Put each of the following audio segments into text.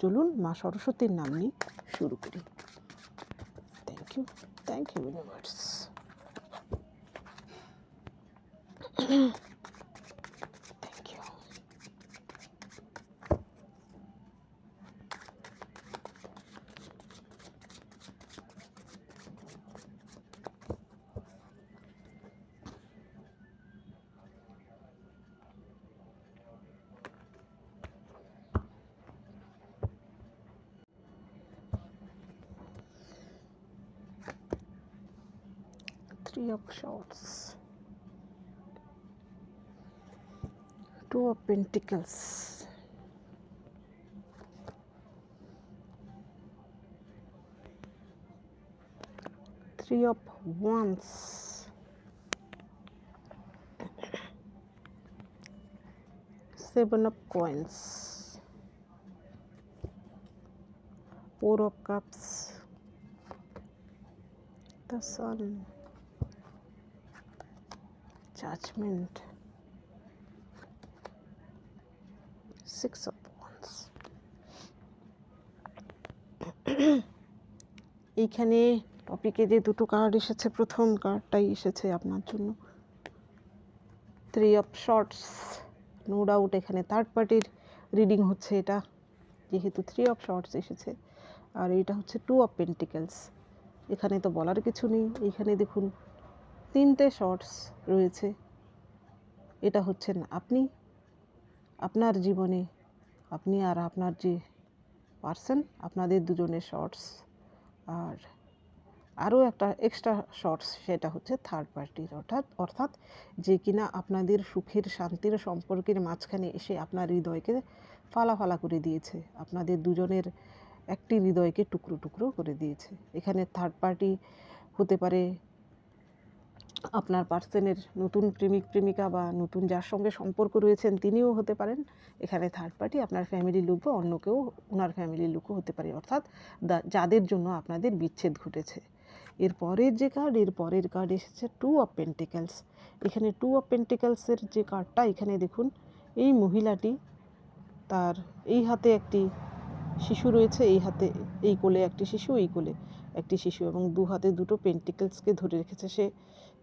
চলুন মা সরস্বতীর নাম নিয়ে শুরু করি। Thank you thank you universe of swords two of pentacles. Three of wands. Seven of coins. Four of cups. The sun judgment six of wands. এইখানে টপিকে যে দুটো কার্ড এসেছে, প্রথম কার্ডটাই এসেছে আপনার জন্য। Three of swords no doubt এখানে থার্ড পার্টির রিডিং হচ্ছে এটা। যেহেতু থ্রি অফ শর্টস এসেছে, আর এটা হচ্ছে টু অফ পেন্টিকেলস এখানে তো বলার কিছু নেই। এখানে দেখুন তিনটে শর্টস রয়েছে। এটা হচ্ছেন আপনি, আপনার জীবনে, আপনি আর আপনার যে পার্সন আপনাদের দুজনের শর্টস। আর আরও একটা এক্সট্রা শর্টস, সেটা হচ্ছে থার্ড পার্টির অর্থাৎ অর্থাৎ যে কিনা আপনাদের সুখের, শান্তির সম্পর্কের মাঝখানে এসে আপনার হৃদয়কে ফালা ফালা করে দিয়েছে। আপনাদের দুজনের একটি হৃদয়কে টুকরো টুকরো করে দিয়েছে। এখানে থার্ড পার্টি হতে পারে আপনার পার্সনের নতুন প্রেমিক, প্রেমিকা বা নতুন যার সঙ্গে সম্পর্ক রয়েছেন তিনিও হতে পারেন। এখানে থার্ড পার্টি আপনার ফ্যামিলির লোক বা অন্য কেউ ওনার ফ্যামিলির লোকও হতে পারে। অর্থাৎ যাদের জন্য আপনাদের বিচ্ছেদ ঘটেছে। এর পরের যে কার্ড এর পরের কার্ড এসেছে টু অফ পেন্টিক্যালস এখানে টু অফ পেন্টিক্যালসের যে কার্ডটা এখানে দেখুন, এই মহিলাটি তার এই হাতে একটি শিশু রয়েছে, এই হাতে, এই কোলে একটি শিশু, এই কোলে একটি শিশু এবং দু হাতে দুটো পেন্টিকেলসকে ধরে রেখেছে সে।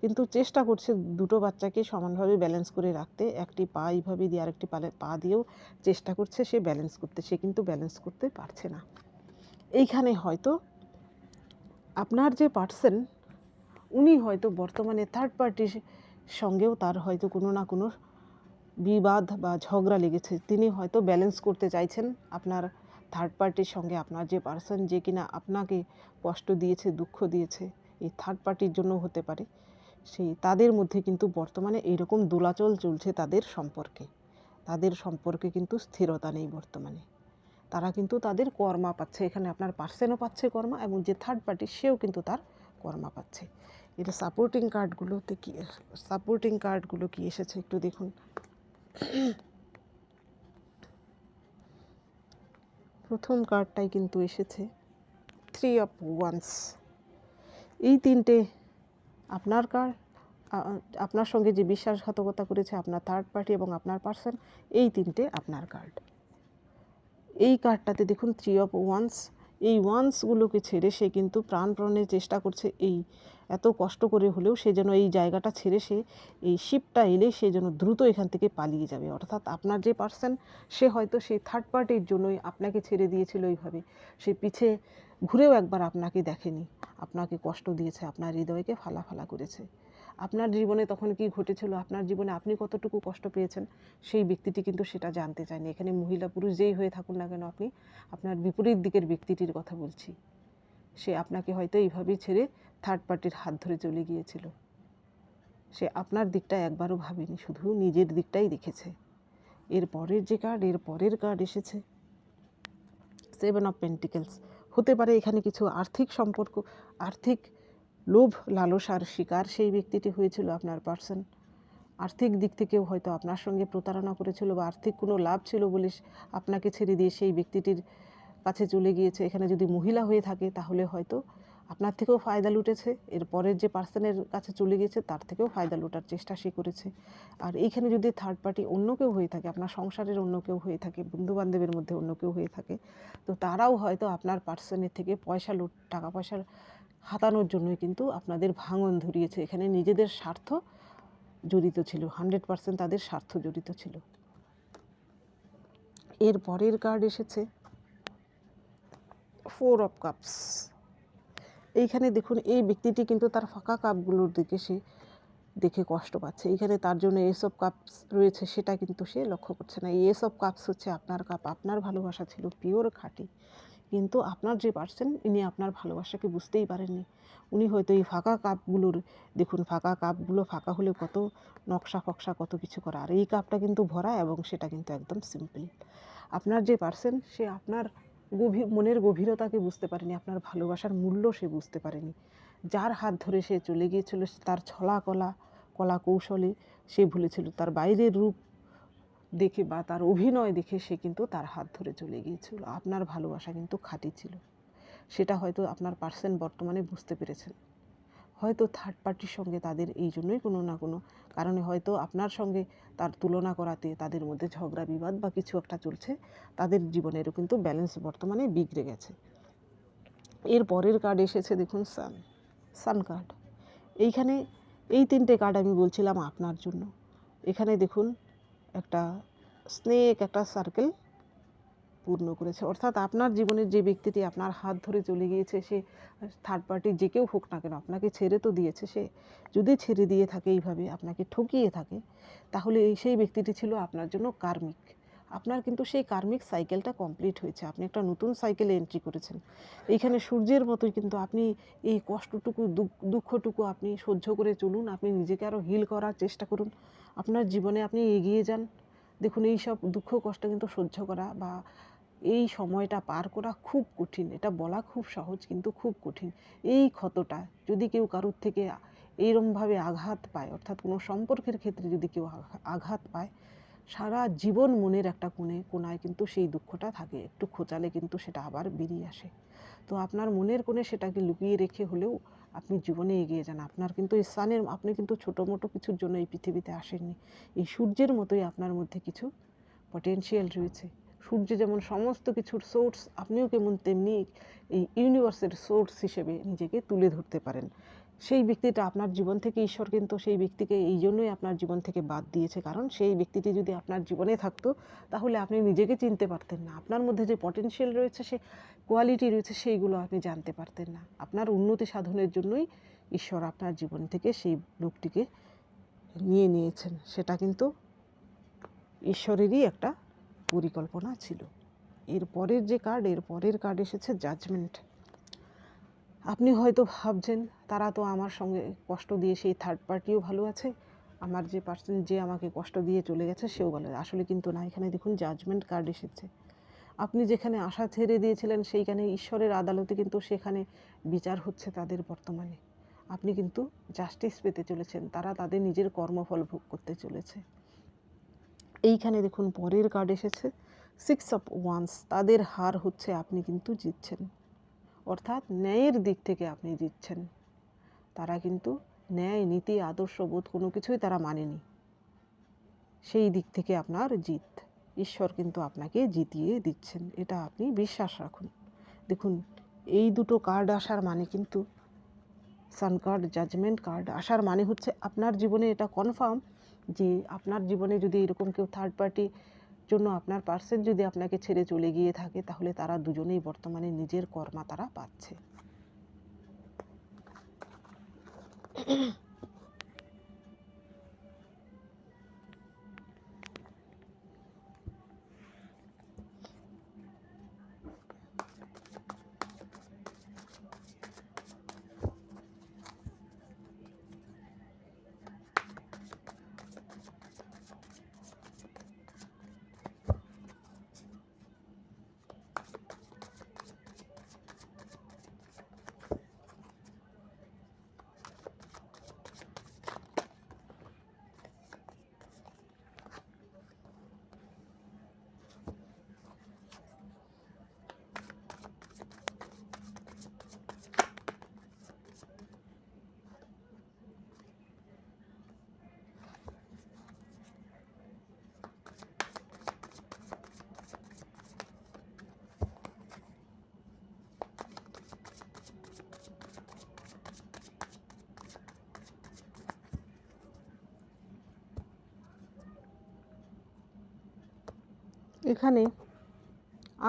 কিন্তু চেষ্টা করছে দুটো বাচ্চাকে সমানভাবে ব্যালেন্স করে রাখতে। একটি পা এইভাবে দিয়ে আরেকটি পালে, পা দিয়েও চেষ্টা করছে সে ব্যালেন্স করতে। সে কিন্তু ব্যালেন্স করতে পারছে না। এইখানে হয়তো আপনার যে পার্সন উনি হয়তো বর্তমানে থার্ড পার্টির সঙ্গেও তার হয়তো কোনো না কোনো বিবাদ বা ঝগড়া লেগেছে। তিনি হয়তো ব্যালেন্স করতে চাইছেন আপনার থার্ড পার্টির সঙ্গে। আপনার যে পার্সন যে কিনা আপনাকে কষ্ট দিয়েছে, দুঃখ দিয়েছে, এই থার্ড পার্টির জন্য হতে পারে। সেই তাদের মধ্যে কিন্তু বর্তমানে এইরকম দোলাচল চলছে তাদের সম্পর্কে। তাদের সম্পর্কে কিন্তু স্থিরতা নেই বর্তমানে। তারা কিন্তু তাদের কর্মা পাচ্ছে, এখানে আপনার পার্সেনও পাচ্ছে কর্মা এবং যে থার্ড পার্টি সেও কিন্তু তার কর্মা পাচ্ছে। এটা সাপোর্টিং কার্ডগুলোতে কি সাপোর্টিং কার্ডগুলো কি এসেছে একটু দেখুন। প্রথম কার্ডটাই কিন্তু এসেছে। থ্রি অফ ওয়ান্স এই তিনটে আপনার কার্ড আপনার সঙ্গে যে বিশ্বাসঘাতকতা করেছে আপনার থার্ড পার্টি এবং আপনার পার্সন এই তিনটে আপনার কার্ড এই কার্ডটাতে দেখুন থ্রি অফ ওয়ান্স এই ওয়ান্সগুলোকে ছেড়ে সে কিন্তু প্রাণপ্রণে চেষ্টা করছে এই এত কষ্ট করে হলেও সে যেন এই জায়গাটা ছেড়ে সে এই শিপটা এলে সে যেন দ্রুত এখান থেকে পালিয়ে যাবে। অর্থাৎ আপনার যে পার্সন সে হয়তো সেই থার্ড পার্টির জন্যই আপনাকে ছেড়ে দিয়েছিল এইভাবে। সে পিছে ঘুরেও একবার আপনাকে দেখেনি। আপনাকে কষ্ট দিয়েছে, আপনার হৃদয়কে ফালা ফালা করেছে। আপনার জীবনে তখন কি ঘটেছিল, আপনার জীবনে আপনি কতটুকু কষ্ট পেয়েছেন, সেই ব্যক্তিটি কিন্তু সেটা জানতে চায়নি। এখানে মহিলা পুরুষ যেই হয়ে থাকুন না কেন, আপনি আপনার বিপরীত দিকের ব্যক্তিটির কথা বলছি। সে আপনাকে হয়তো এইভাবেই ছেড়ে থার্ড পার্টির হাত ধরে চলে গিয়েছিল। সে আপনার দিকটা একবারও ভাবেনি, শুধু নিজের দিকটাই দেখেছে। এর পরের যে কার্ড এর পরের কার্ড এসেছে। সেভেন অফ পেন্টিকেলস হতে পারে এখানে কিছু আর্থিক সম্পর্ক, আর্থিক লোভ, লালসার শিকার সেই ব্যক্তিটি হয়েছিল আপনার পার্সন আর্থিক দিক থেকেও হয়তো আপনার সঙ্গে প্রতারণা করেছিল বা আর্থিক কোনো লাভ ছিল বলে আপনাকে ছেড়ে দিয়ে সেই ব্যক্তিটির কাছে চলে গিয়েছে। এখানে যদি মহিলা হয়ে থাকে তাহলে হয়তো আপনার থেকেও ফায়দা লুটেছে, এর পরের যে পার্সনের কাছে চলে গিয়েছে তার থেকেও ফায়দা লুটার চেষ্টা সে করেছে। আর এইখানে যদি থার্ড পার্টি অন্য কেউ হয়ে থাকে, আপনার সংসারের অন্য কেউ হয়ে থাকে বন্ধু বান্ধবের মধ্যে অন্য কেউ হয়ে থাকে, তো তারাও হয়তো আপনার পার্সনের থেকে পয়সা লুট, টাকা পয়সা হাতানোর জন্যই কিন্তু আপনাদের ভাঙন ধরিয়েছে। এখানে নিজেদের স্বার্থ জড়িত ছিল হান্ড্রেড পার্সেন্ট তাদের স্বার্থ জড়িত ছিল। এর পরের কার্ড এসেছে ফোর অফ কাপস এইখানে দেখুন, এই ব্যক্তিটি কিন্তু তার ফাঁকা কাপগুলোর দিকে সে দেখে কষ্ট পাচ্ছে। এইখানে তার জন্য এসব কাপস রয়েছে সেটা কিন্তু সে লক্ষ্য করছে না। এসব কাপস হচ্ছে আপনার কাপ। আপনার ভালোবাসা ছিল পিওর খাঁটি। কিন্তু আপনার যে পার্সন, ইনি আপনার ভালোবাসাকে বুঝতেই পারেননি। উনি হয়তো এই ফাঁকা কাপগুলোর, দেখুন, ফাঁকা কাপগুলো ফাঁকা হলে কত নকশা ফকশা, কত কিছু করা। আর এই কাপটা কিন্তু ভরা এবং সেটা কিন্তু একদম সিম্পল আপনার যে পার্সন, সে আপনার গভীর, মনের গভীরতাকে বুঝতে পারেনি, আপনার ভালোবাসার মূল্য সে বুঝতে পারেনি। যার হাত ধরে সে চলে গিয়েছিল তার ছলা কলা কলা কৌশলে সে ভুলেছিল, তার বাইরের রূপ দেখে বা তার অভিনয় দেখে সে কিন্তু তার হাত ধরে চলে গিয়েছিল। আপনার ভালোবাসা কিন্তু খাঁটি ছিল। সেটা হয়তো আপনার পার্সেন বর্তমানে বুঝতে পেরেছেন। হয়তো থার্ড পার্টির সঙ্গে তাদের এই জন্যই কোনো না কোনো কারণে হয়তো আপনার সঙ্গে তার তুলনা করাতে, তাদের মধ্যে ঝগড়া, বিবাদ বা কিছু একটা চলছে, তাদের জীবনেরও কিন্তু ব্যালেন্স বর্তমানে বিগড়ে গেছে। এর পরের কার্ড এসেছে, দেখুন সান সান কার্ড এইখানে এই তিনটে কার্ড আমি বলছিলাম আপনার জন্য। এখানে দেখুন, একটা স্নেক একটা সার্কেল পূর্ণ করেছে। অর্থাৎ আপনার জীবনের যে ব্যক্তিটি আপনার হাত ধরে চলে গিয়েছে, সে থার্ড পার্টি যে কেউ হোক না কেন, আপনাকে ছেড়ে তো দিয়েছে সে। যদি ছেড়ে দিয়ে থাকে এইভাবে, আপনাকে ঠকিয়ে থাকে, তাহলে এই সেই ব্যক্তিটি ছিল আপনার জন্য কার্মিক। আপনার কিন্তু সেই কার্মিক সাইকেলটা কমপ্লিট হয়েছে। আপনি একটা নতুন সাইকেলে এন্ট্রি করেছেন। এইখানে সূর্যের মতোই কিন্তু আপনি এই কষ্টটুকু, দুঃখ- দুঃখটুকু আপনি সহ্য করে চলুন। আপনি নিজেকে আরও হিল করার চেষ্টা করুন। আপনার জীবনে আপনি এগিয়ে যান। দেখুন এই সব দুঃখ, কষ্ট কিন্তু সহ্য করা বা এই সময়টা পার করা খুব কঠিন। এটা বলা খুব সহজ কিন্তু খুব কঠিন। এই ক্ষতটা যদি কেউ কারোর থেকে এইরমভাবে আঘাত পায়, অর্থাৎ কোনো সম্পর্কের ক্ষেত্রে যদি কেউ আঘা- আঘাত পায়, সারা জীবন মনের একটা কোণে কোনায় কিন্তু সেই দুঃখটা থাকে। একটু খোঁচালে কিন্তু সেটা আবার বেরিয়ে আসে। তো আপনার মনের কোণে সেটাকে লুকিয়ে রেখে হলেও আপনি জীবনে এগিয়ে যান। আপনার কিন্তু এই সানের আপনি কিন্তু ছোটো মোটো কিছুর জন্য এই পৃথিবীতে আসেননি। এই সূর্যের মতোই আপনার মধ্যে কিছু পটেনশিয়াল রয়েছে। সূর্য যেমন সমস্ত কিছুর সোর্স আপনিও কেমন তেমনি এই ইউনিভার্সের সোর্স হিসেবে নিজেকে তুলে ধরতে পারেন। সেই ব্যক্তিটা আপনার জীবন থেকে ঈশ্বর কিন্তু সেই ব্যক্তিকে এই জন্যই আপনার জীবন থেকে বাদ দিয়েছে। কারণ সেই ব্যক্তিটি যদি আপনার জীবনে থাকতো, তাহলে আপনি নিজেকে চিনতে পারতেন না। আপনার মধ্যে যে পটেনশিয়াল রয়েছে, সে কোয়ালিটি রয়েছে, সেইগুলো আপনি জানতে পারতেন না। আপনার উন্নতি সাধনের জন্যই ঈশ্বর আপনার জীবন থেকে সেই লোকটিকে নিয়ে নিয়েছেন। সেটা কিন্তু ঈশ্বরেরই একটা পরিকল্পনা ছিল। এর পরের যে কার্ড এর পরের কার্ড এসেছে জাজমেন্ট আপনি হয়তো ভাবছেন, তারা তো আমার সঙ্গে কষ্ট দিয়ে সেই থার্ড পার্টিও ভালো আছে। আমার যে পার্সন যে আমাকে কষ্ট দিয়ে চলে গেছে, সেও ভালো। আসলে কিন্তু না, এখানে দেখুন জাজমেন্ট কার্ড এসেছে। আপনি যেখানে আশা ছেড়ে দিয়েছিলেন, সেইখানে ঈশ্বরের আদালতে কিন্তু সেখানে বিচার হচ্ছে তাদের বর্তমানে। আপনি কিন্তু জাস্টিস পেতে চলেছেন। তারা তাদের নিজের কর্মফল ভোগ করতে চলেছে। এইখানে দেখুন পরের কার্ড এসেছে। সিক্স অফ ওয়ান্স তাদের হার হচ্ছে আপনি কিন্তু জিতছেন। অর্থাৎ ন্যায়ের দিক থেকে আপনি জিতছেন। তারা কিন্তু ন্যায়, নীতি, আদর্শ, বোধ কোনো কিছুই তারা মানেনি। সেই দিক থেকে আপনার জিত। ঈশ্বর কিন্তু আপনাকে জিতিয়ে দিচ্ছেন, এটা আপনি বিশ্বাস রাখুন। দেখুন, এই দুটো কার্ড আসার মানে কিন্তু সান কার্ড জাজমেন্ট কার্ড আসার মানে হচ্ছে আপনার জীবনে এটা কনফার্ম যে আপনার জীবনে যদি এরকম কেউ থার্ড পার্টি জন্য আপনার পার্সেন যদি আপনাকে ছেড়ে চলে গিয়ে থাকে, তাহলে তারা দুজনেই বর্তমানে নিজের কর্মা তারা পাচ্ছে। এখানে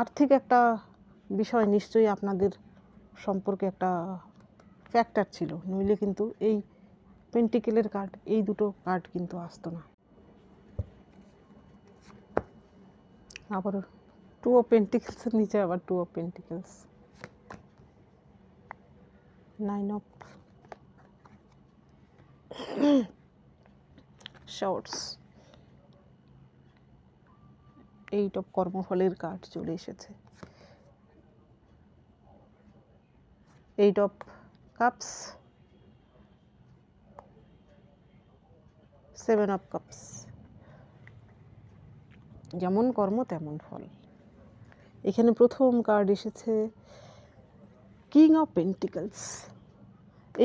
আর্থিক একটা বিষয় নিশ্চয়ই আপনাদের সম্পর্কে একটা ফ্যাক্টর ছিল। নইলে কিন্তু এই পেন্টিকেলের কার্ড এই দুটো কার্ড কিন্তু আসতো না। আবার টু অফ পেন্টিকেলসের নিচে আবার two of pentacles nine of swords eight of কর্মফলের card চলে এসেছে। Eight of cups, seven of cups. যেমন কর্ম, তেমন ফল। এখানে প্রথম কার্ড এসেছে কিং অফ পেন্টিকলস।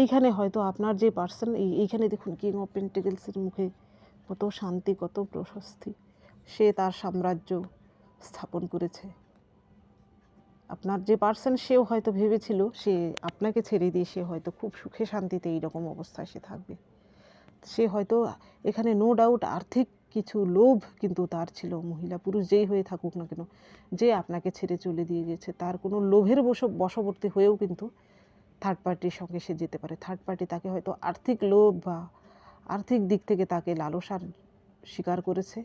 এইখানে হয়তো আপনার যে পার্সন, এই এইখানে দেখুন কিং অফ পেন্টিকলসের মুখে কত শান্তি, কত প্রশস্তি। সে তার সাম্রাজ্য স্থাপন করেছে। আপনার যে পার্সন সেও হয়তো ভেবেছিল, সে আপনাকে ছেড়ে দিয়ে সে হয়তো খুব সুখে শান্তিতে এইরকম অবস্থায় সে থাকবে। সে হয়তো এখানে নো ডাউট আর্থিক কিছু লোভ কিন্তু তার ছিল। মহিলা পুরুষ যেই হয়ে থাকুক না কেন, যে আপনাকে ছেড়ে চলে দিয়ে গেছে, তার কোনো লোভের বশ, বশবর্তী হয়েও কিন্তু থার্ড পার্টির সঙ্গে সে যেতে পারে। থার্ড পার্টি তাকে হয়তো আর্থিক লোভ বা আর্থিক দিক থেকে তাকে লালসার স্বীকার করেছে।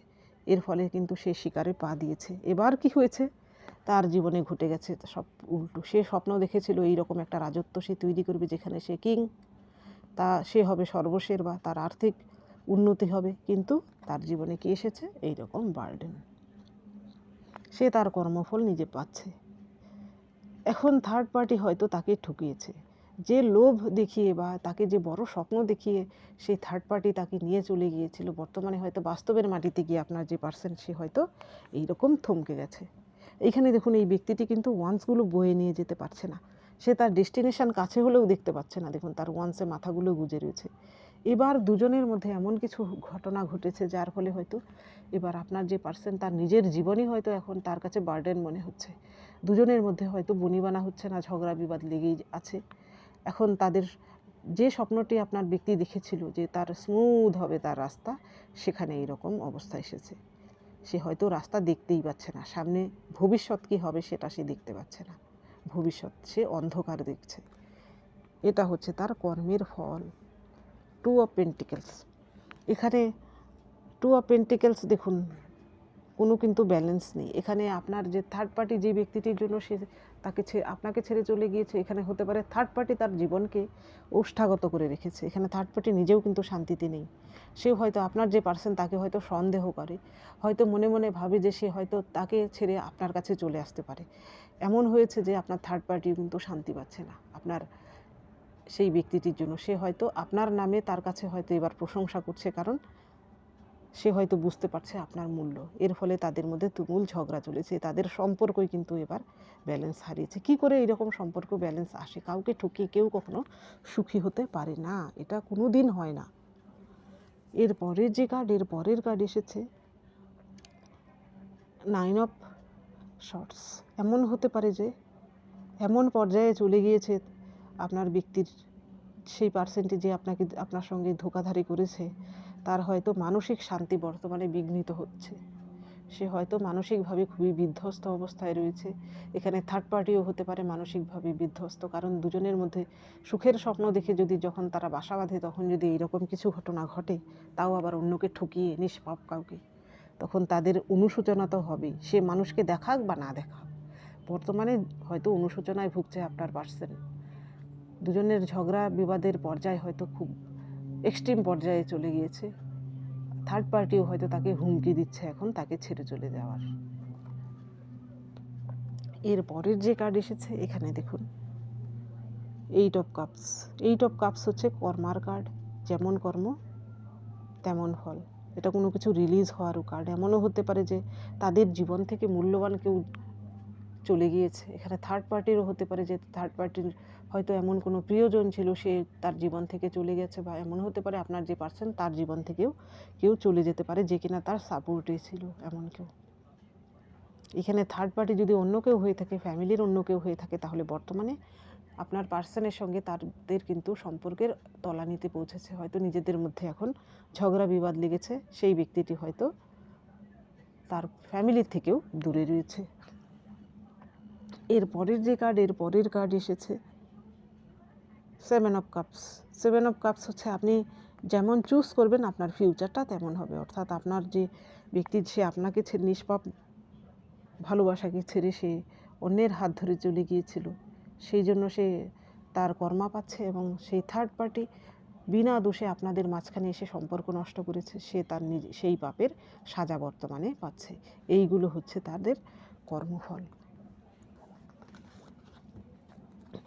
এর ফলে কিন্তু সে শিকারে পা দিয়েছে। এবার কি হয়েছে? তার জীবনে ঘটে গেছে সব উল্টো। সে স্বপ্ন দেখেছিল এইরকম একটা রাজত্ব সে তৈরি করবে যেখানে সে কিং, তা সে হবে সর্বশের বা তার আর্থিক উন্নতি হবে, কিন্তু তার জীবনে কি এসেছে? এই রকম বার্ডেন। সে তার কর্মফল নিজে পাচ্ছে। এখন থার্ড পার্টি হয়তো তাকে ঠকিয়েছে। যে লোভ দেখিয়ে বা তাকে যে বড় স্বপ্ন দেখিয়ে সেই থার্ড পার্টি তাকে নিয়ে চলে গিয়েছিল, বর্তমানে হয়তো বাস্তবের মাটিতে গিয়ে আপনার যে পার্সন সে হয়তো এইরকম থমকে গেছে। এইখানে দেখুন, এই ব্যক্তিটি কিন্তু ওয়ান্সগুলো বয়ে নিয়ে যেতে পারছে না। সে তার ডেস্টিনেশন কাছে হলেও দেখতে পাচ্ছে না। দেখুন, তার ওয়ান্সে মাথাগুলো গুজে রয়েছে। এবার দুজনের মধ্যে এমন কিছু ঘটনা ঘটেছে যার ফলে হয়তো এবার আপনার যে পার্সেন তার নিজের জীবনই হয়তো এখন তার কাছে বার্ডেন মনে হচ্ছে। দুজনের মধ্যে হয়তো বনিবানা হচ্ছে না, ঝগড়া বিবাদ লেগেই আছে। এখন তাদের যে স্বপ্নটি আপনার ব্যক্তি দেখেছিল যে তার স্মুথ হবে তার রাস্তা, সেখানে এইরকম অবস্থা এসেছে। সে হয়তো রাস্তা দেখতেই পাচ্ছে না, সামনে ভবিষ্যৎ কী হবে সেটা সে দেখতে পাচ্ছে না। ভবিষ্যৎ সে অন্ধকার দেখছে। এটা হচ্ছে তার কর্মের ফল। টু অফ পেন্টিকেলস এখানে টু অফ পেন্টিকেলস দেখুন, কোনো কিন্তু ব্যালেন্স নেই। এখানে আপনার যে থার্ড পার্টি যে ব্যক্তিটির জন্য সে তাকে ছে- আপনাকে ছেড়ে চলে গিয়েছে, এখানে হতে পারে থার্ড পার্টি তার জীবনকে ওষ্ঠাগত করে রেখেছে। এখানে থার্ড পার্টি নিজেও কিন্তু শান্তিতে নেই। সে হয়তো আপনার যে পার্সন তাকে হয়তো সন্দেহ করে, হয়তো মনে মনে ভাবে যে সে হয়তো তাকে ছেড়ে আপনার কাছে চলে আসতে পারে। এমন হয়েছে যে আপনার থার্ড পার্টিও কিন্তু শান্তি পাচ্ছে না। আপনার সেই ব্যক্তিটির জন্য। সে হয়তো আপনার নামে তার কাছে হয়তো এবার প্রশংসা করছে, কারণ সে হয়তো বুঝতে পারছে আপনার মূল্য। এর ফলে তাদের মধ্যে তুমুল ঝগড়া চলেছে। তাদের সম্পর্কই কিন্তু এবার ব্যালেন্স হারিয়েছে। কি করে এরকম সম্পর্ক ব্যালেন্স আসে? কাউকে ঠকিয়ে কেউ কখনো সুখী হতে পারে না। এটা কোনো দিন হয় না। এর পরের যে কার্ড এর পরের কার্ড এসেছে। নাইন অফ শর্টস এমন হতে পারে যে, এমন পর্যায়ে চলে গিয়েছে আপনার ব্যক্তির সেই পার্সেন্টে যে আপনাকে আপনার সঙ্গে ধোকাধারি করেছে, তার হয়তো মানসিক শান্তি বর্তমানে বিঘ্নিত হচ্ছে। সে হয়তো মানসিকভাবে খুবই বিধ্বস্ত অবস্থায় রয়েছে। এখানে থার্ড পার্টিও হতে পারে মানসিকভাবে বিধ্বস্ত, কারণ দুজনের মধ্যে সুখের স্বপ্ন দেখে যদি যখন তারা বাসা বাঁধে, তখন যদি এরকম কিছু ঘটনা ঘটে, তাও আবার অন্যকে ঠকিয়ে নিষ্পাপ কাউকে, তখন তাদের অনুশোচনা তো হবেই। সে মানুষকে দেখাক বা না দেখাক, বর্তমানে হয়তো অনুশোচনায় ভুগছে আপনার পার্সন দুজনের ঝগড়া বিবাদের পর্যায়ে হয়তো খুব এক্সট্রিম পর্যায়ে চলে গিয়েছে। থার্ড পার্টিও হয়তো তাকে হুমকি দিচ্ছে এখন, তাকে ছেড়ে চলে যাওয়ার। এর পরের যে কার্ড এসেছে, এখানে দেখুন। Eight of cups eight of cups হচ্ছে কর্মার কার্ড যেমন কর্ম, তেমন ফল। এটা কোনো কিছু রিলিজ হওয়ারও কার্ড এমনও হতে পারে যে তাদের জীবন থেকে মূল্যবান কেউ চলে গিয়েছে। এখানে থার্ড পার্টিরও হতে পারে যে থার্ড পার্টির হয়তো এমন কোনো প্রিয়জন ছিল, সে তার জীবন থেকে চলে গেছে বা এমন হতে পারে আপনার যে পার্সন তার জীবন থেকেও কেউ চলে যেতে পারে যে কিনা তার সাপোর্টে ছিল এমন কেউ। এখানে থার্ড পার্টি যদি অন্য কেউ হয়ে থাকে ফ্যামিলির অন্য কেউ হয়ে থাকে, তাহলে বর্তমানে আপনার পার্সনের সঙ্গে তাদের কিন্তু সম্পর্কের তলানিতে পৌঁছেছে। হয়তো নিজেদের মধ্যে এখন ঝগড়া বিবাদ লেগেছে, সেই ব্যক্তিটি হয়তো তার ফ্যামিলির থেকেও দূরে রয়েছে। এর পরের যে কার্ড এর পরের কার্ড এসেছে। Seven of cups seven of cups হচ্ছে আপনি যেমন চুজ করবেন, আপনার ফিউচারটা তেমন হবে। অর্থাৎ আপনার যে ব্যক্তি, সে আপনাকে ছেড়ে নিষ্পাপ ভালোবাসাকে ছেড়ে সে অন্যের হাত ধরে চলে গিয়েছিল। সেই জন্য সে তার কর্মা পাচ্ছে এবং সেই থার্ড পার্টি বিনা দোষে আপনাদের মাঝখানে এসে সম্পর্ক নষ্ট করেছে। সে তার নিজে, সেই পাপের সাজা বর্তমানে পাচ্ছে। এইগুলো হচ্ছে তাদের কর্মফল।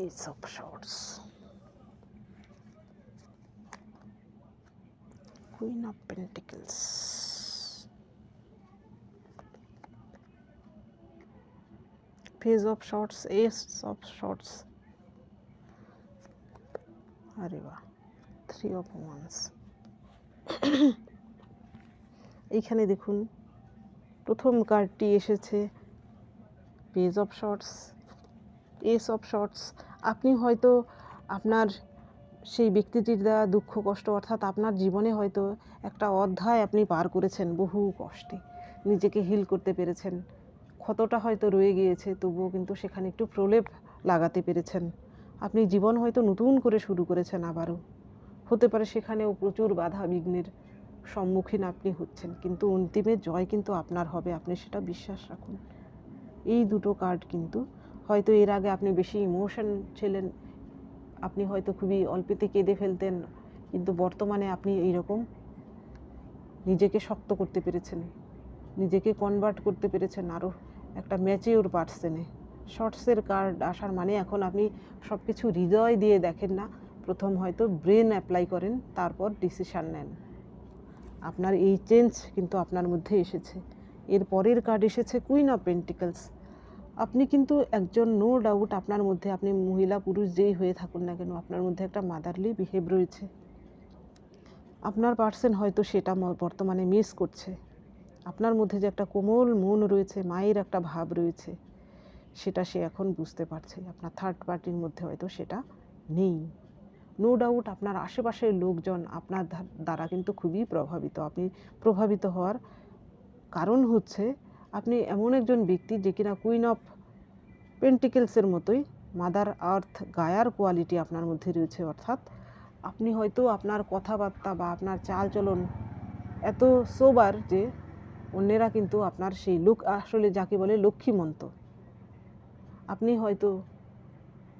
Ace of Swords. Queen of Pentacles. Page of Swords, Ace of. আরে বাহ থ্রি অফ ওয়ান্স এইখানে দেখুন প্রথম কার্ডটি এসেছে page of swords ace of swords আপনি হয়তো আপনার সেই ব্যক্তিটির দ্বারা দুঃখ, কষ্ট অর্থাৎ আপনার জীবনে হয়তো একটা অধ্যায় আপনি পার করেছেন বহু কষ্টে। নিজেকে হিল করতে পেরেছেন। ক্ষতটা হয়তো রয়ে গিয়েছে, তবুও কিন্তু সেখানে একটু প্রলেপ লাগাতে পেরেছেন। আপনি জীবন হয়তো নতুন করে শুরু করেছেন আবারও। হতে পারে সেখানেও প্রচুর বাধা বিঘ্নের সম্মুখীন আপনি হচ্ছেন, কিন্তু অন্তিমে জয় কিন্তু আপনার হবে, আপনি সেটা বিশ্বাস রাখুন। এই দুটো কার্ড কিন্তু হয়তো এর আগে আপনি বেশি ইমোশন ছিলেন, আপনি হয়তো খুবই অল্পেতে কেঁদে ফেলতেন, কিন্তু বর্তমানে আপনি এইরকম নিজেকে শক্ত করতে পেরেছেন, নিজেকে কনভার্ট করতে পেরেছেন আরও একটা ম্যাচিওর পার্সেনে শর্টসের কার্ড আসার মানে এখন আপনি সব কিছু হৃদয় দিয়ে দেখেন না, প্রথম হয়তো ব্রেন অ্যাপ্লাই করেন, তারপর ডিসিশান নেন। আপনার এই চেঞ্জ কিন্তু আপনার মধ্যে এসেছে। এর পরের কার্ড এসেছে কুইন অফ পেন্টিকলস আপনি কিন্তু একজন নো ডাউট আপনার মধ্যে, আপনি মহিলা, পুরুষ যেই হয়ে থাকুন না কেন, আপনার মধ্যে একটা মাদারলি বিহেভ রয়েছে। আপনার পার্সন হয়তো সেটা বর্তমানে মিস করছে। আপনার মধ্যে যে একটা কোমল মন রয়েছে, মায়ের একটা ভাব রয়েছে, সেটা সে এখন বুঝতে পারছে। আপনার থার্ড পার্টির মধ্যে হয়তো সেটা নেই। নো ডাউট আপনার আশেপাশের লোকজন আপনার দ্বারা কিন্তু খুবই প্রভাবিত। আপনি প্রভাবিত হওয়ার কারণ হচ্ছে আপনি এমন একজন ব্যক্তি যে কিনা কুইন অফ পেন্টিকেলসের মতোই মাদার আর্থ গায়ার কোয়ালিটি আপনার মধ্যে রয়েছে, অর্থাৎ আপনি হয়তো আপনার কথাবার্তা বা আপনার চালচলন এত সোবার যে অন্যেরা কিন্তু আপনার সেই লোক আসলে যাকে বলে লক্ষ্মীমন্ত। আপনি হয়তো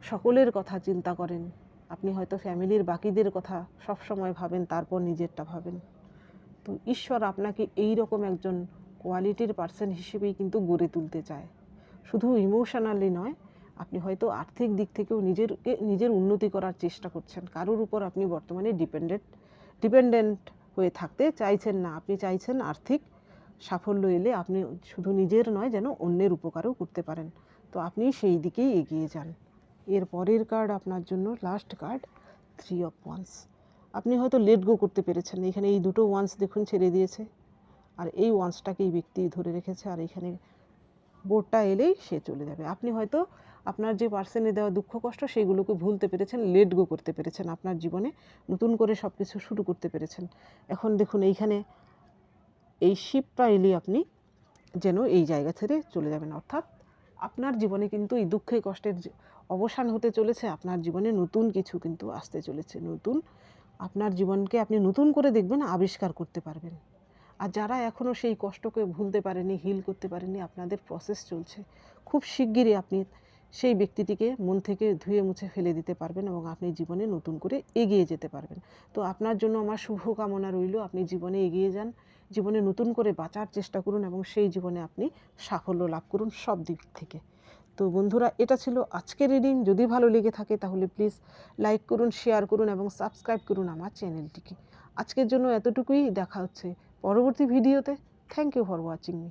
সকলের কথা চিন্তা করেন, আপনি হয়তো ফ্যামিলির বাকিদের কথা সব সময় ভাবেন, তারপর নিজেরটা ভাবেন। তো ঈশ্বর আপনাকে এই রকম একজন কোয়ালিটির পার্সন হিসেবেই কিন্তু গড়ে তুলতে চায়। শুধু ইমোশনালি নয়, আপনি হয়তো আর্থিক দিক থেকেও নিজেরকে, নিজের উন্নতি করার চেষ্টা করছেন। কারোর উপর আপনি বর্তমানে ডিপেন্ডেন্ট ডিপেন্ডেন্ট হয়ে থাকতে চাইছেন না। আপনি চাইছেন আর্থিক সাফল্য এলে আপনি শুধু নিজের নয়, যেন অন্যের উপকারও করতে পারেন। তো আপনি সেই দিকেই এগিয়ে যান। এর পরের কার্ড আপনার জন্য last card three of wands আপনি হয়তো লেট গো করতে পেরেছেন। এখানে এই দুটো ওয়ান্স দেখুন ছেড়ে দিয়েছে। আর এই ওয়ান্সটাকে এই ব্যক্তি ধরে রেখেছে আর এখানে বোর্ডটা এলেই সে চলে যাবে। আপনি হয়তো আপনার যে পার্সেনে দেওয়া দুঃখ, কষ্ট সেগুলোকে ভুলতে পেরেছেন লেট গো করতে পেরেছেন আপনার জীবনে, নতুন করে সব কিছু শুরু করতে পেরেছেন। এখন দেখুন এইখানে এই শিপটা এলেই আপনি যেন এই জায়গা ছেড়ে চলে যাবেন। অর্থাৎ আপনার জীবনে কিন্তু এই দুঃখে, কষ্টের অবসান হতে চলেছে, আপনার জীবনে নতুন কিছু কিন্তু আসতে চলেছে। নতুন আপনার জীবনকে আপনি নতুন করে দেখবেন, আবিষ্কার করতে পারবেন। আর যারা এখনও সেই কষ্টকে ভুলতে পারেনি হিল করতে পারেনি, আপনাদের প্রসেস চলছে। খুব শিগগিরই আপনি সেই ব্যক্তিটিকে মন থেকে ধুয়ে মুছে ফেলে দিতে পারবেন এবং আপনি জীবনে নতুন করে এগিয়ে যেতে পারবেন। তো আপনার জন্য আমার শুভকামনা রইল, আপনি জীবনে এগিয়ে যান, জীবনে নতুন করে বাঁচার চেষ্টা করুন এবং সেই জীবনে আপনি সাফল্য লাভ করুন সব দিক থেকে। তো বন্ধুরা, এটা ছিল আজকের রিডিং যদি ভালো লেগে থাকে তাহলে প্লিজ লাইক করুন শেয়ার করুন এবং সাবস্ক্রাইব করুন আমার চ্যানেলটিকে আজকের জন্য এতটুকুই, দেখা হচ্ছে পরবর্তী ভিডিওতে। Thank you for watching me